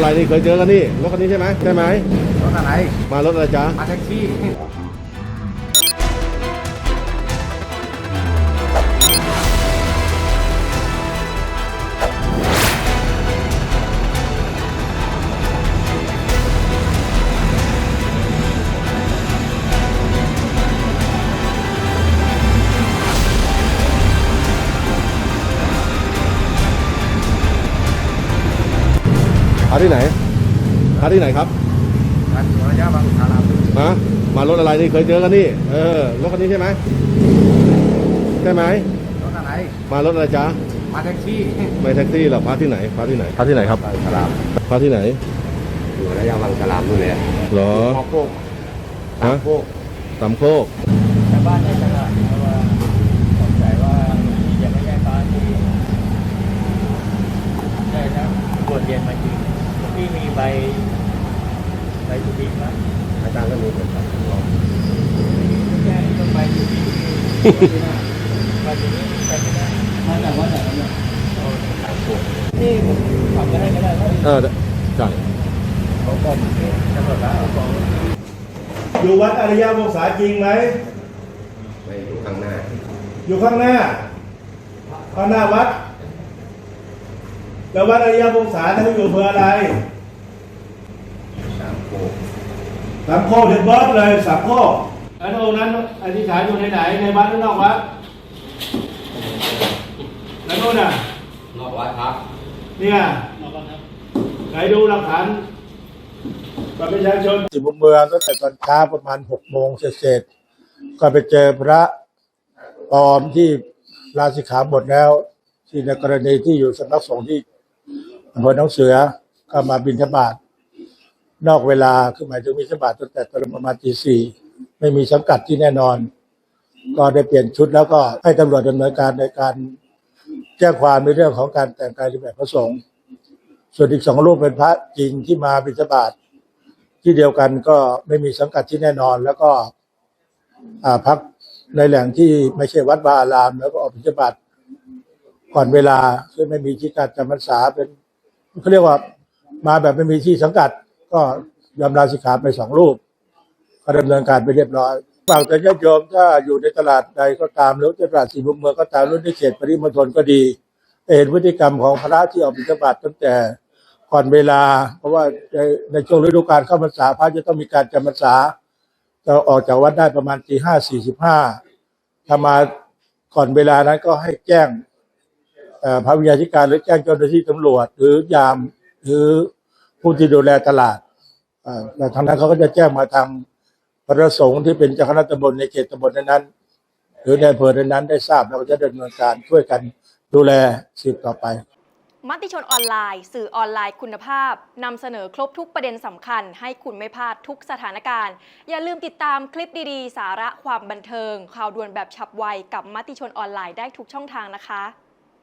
อะไรนี่เคยเจอกันนี่รถคันนี้ใช่ไหมใช่ไหมรถอะไรมารถอะไรจ๊ะมาแท็กซี่ หาที่ไหนหาที่ไหนครับร้านสวนระยะบางสารามฮะมารถอะไรนี่เคยเจอกันนี่ เออรถคันนี้ใช่ไหมใช่ไหมรถอะไรมารถอะไรจ๊ะมาแท็กซี่ไม่แท็กซี่หรอกพาที่ไหนพาที่ไหนพาที่ไหนครับบางสารามพาที่ไหนอยู่ระยะบางสารามนู่นแหละเหรอมอโคกฮะโคกสามโคกชาวบ้านในตลาดเพราะว่าสงสัยว่าจะไม่ใช่บ้านที่ใช่ครับบวชเรียนมาจริง ที่มีใบใบสุบินไหมอาจารย์ก็มีคนครับไม่ใช่ต้องใบสุบินใบสุบินใบไม่ได้มาจากวัดไหนครับเนี่ยนี่ผมขับไปให้ก็ได้เออใช่เขาบอกที่ตำรวจแล้วบอกอยู่วัดอริยวงศาจริงไหมไปอยู่ข้างหน้า อยู่ข้างหน้าข้างหน้าวัดแล้ววัดอริยวงศาท่านอยู่อำเภออะไร สามโคก สามโคกถึงบอสเลยสามโคกแล้วองค์นั้นอธิษฐานอยู่ในไหนในวัดหรือนอกวัดแล้วโน่นน่ะนอกวัดครับเนี่ยไหนดูหลักฐานบัตรประชาชนสิบเมืองตั้งแต่ตอนเช้าประมาณหกโมงเสร็จๆก็ไปเจอพระปลอมที่ลาสิกขาบทแล้ว ที่ในกรณีที่อยู่สำนักสงฆ์ที่อำเภอหนองเสือก็มาบินทบาท นอกเวลาคือหมายถึงบินทบาทตั้งแต่ตอนประมาณตีสี่ไม่มีสังกัดที่แน่นอน ก็ได้เปลี่ยนชุดแล้วก็ให้ตำรวจดำเนินการในการแจ้งความในเรื่องของการแต่งกายในแบบพระสงฆ์ส่วนอีกสองรูปเป็นพระจริงที่มาบิณฑบาตที่เดียวกันก็ไม่มีสังกัดที่แน่นอน แล้วก็พักในแหล่งที่ไม่ใช่วัดวาอาราม แล้วก็ออกบิณฑบาตก่อนเวลาซึ่งไม่มีที่การจำพรรษาเป็นเขาเรียกว่ามาแบบไม่มีที่สังกัด ก็ยอมลาสิกขาไปสองรูปก็ดำเนินการไปเรียบร้อยฝากแต่ญาติโยมถ้าอยู่ในตลาดใดก็ตามหรือตลาดสี่มุมเมืองก็ตามหรือในเขตปริมณฑลก็ดีเห็นพฤติกรรมของพระที่ออกบิณฑบาตตั้งแต่ก่อนเวลา เพราะว่าในในช่วงฤดูกาลเข้าพรรษาพระจะต้องมีการจำพรรษาจะออกจากวัดได้ประมาณตีห้าสี่สิบห้าถ้ามาก่อนเวลานั้นก็ให้แจ้งพระวิญญาธิการหรือแจ้งเจ้าหน้าที่ตำรวจ หรือยามหรือ ผู้ที่ดูแลตลาดแต่ทางนั้นเขาก็จะแจ้งมาทางพระสงฆ์ที่เป็นเจ้าคณะตำบลในเขตตำบลนั้นหรือในอำเภอนั้นได้ทราบแล้วก็จะดำเนินการช่วยกันดูแลสืบต่อไปมติชนออนไลน์ สื่อออนไลน์คุณภาพนำเสนอครบทุกประเด็นสำคัญ ให้คุณไม่พลาดทุกสถานการณ์ อย่าลืมติดตามคลิปดีๆ สาระความบันเทิง ข่าวด่วนแบบฉับไวกับมติชนออนไลน์ได้ทุกช่องทางนะคะ